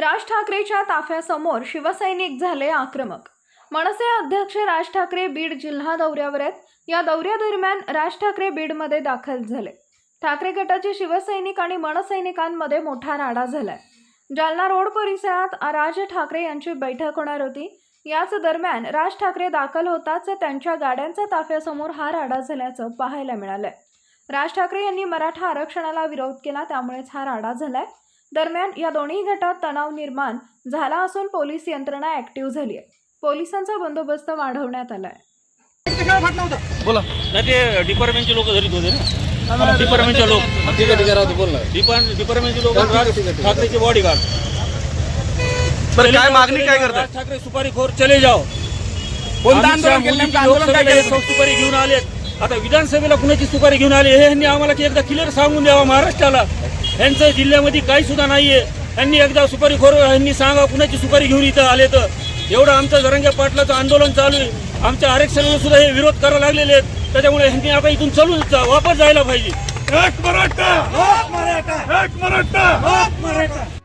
राज ठाकरेच्या ताफ्यासमोर शिवसैनिक झाले आक्रमक. मनसे अध्यक्ष राज ठाकरे बीड जिल्हा दौऱ्यावर आहेत. या दौऱ्यादरम्यान राज ठाकरे बीडमध्ये दाखल झाले. ठाकरे गटाचे शिवसैनिक आणि मनसैनिकांमध्ये मोठा राडा झालाय. जालना रोड परिसरात राज ठाकरे यांची बैठक होणार होती. याच दरम्यान राज ठाकरे दाखल होताच त्यांच्या गाड्यांच्या ताफ्यासमोर हा राडा झाल्याचं पाहायला मिळालंय. राज ठाकरे यांनी मराठा आरक्षणाला विरोध केला त्यामुळेच हा राडा झालाय. दरम्यान या दोन्ही गटात तणाव निर्माण झाला असून पोलीस यंत्रणा ऍक्टिव्ह झाली आहे. पोलिसांचा बंदोबस्त वाढवण्यात आलाय बोला. नाही ते डिपार्टमेंटचे लोक धरीत होते ना. डिपार्टमेंटचे लोक. ठीक आहे ठीक आहे राहू दे, बोल ना डिपार्ट डिपार्टमेंटचे लोक आहे, आहे, आहे. ठाकरेचे बॉडीगार्ड बरं काय मागणी काय करताय? राज ठाकरे सुपारी खोर चले जाओ. कोणतं अमित शहा आंदोलन केलं? मोदीची नेमकं? आंदोलन काय लोकसभेला केलं? हे सुपारी घेऊन आलेत. आता विधानसभेला कुणाची सुपारी घेऊन आले? हे यांनी आम्हाला की एकदा क्लिअर सांगून द्यावा महाराष्ट्राला. यांचं जिल्ह्यामध्ये काही सुद्धा नाहीये. यांनी एकदा सुपारी खोर यांनी सांगा कुणाची सुपारी घेऊन इथं आले तर. एवढं आमचं जरंग्या पाटलाचं आंदोलन चालू आहे. आमच्या आरक्षणाला सुद्धा हे विरोध करायला लागलेले आहेत. त्याच्यामुळे यांनी आता इथून चलून जा- वापस जायला पाहिजे. एक मराठा! एक मराठा! एक मराठा! एक मराठा!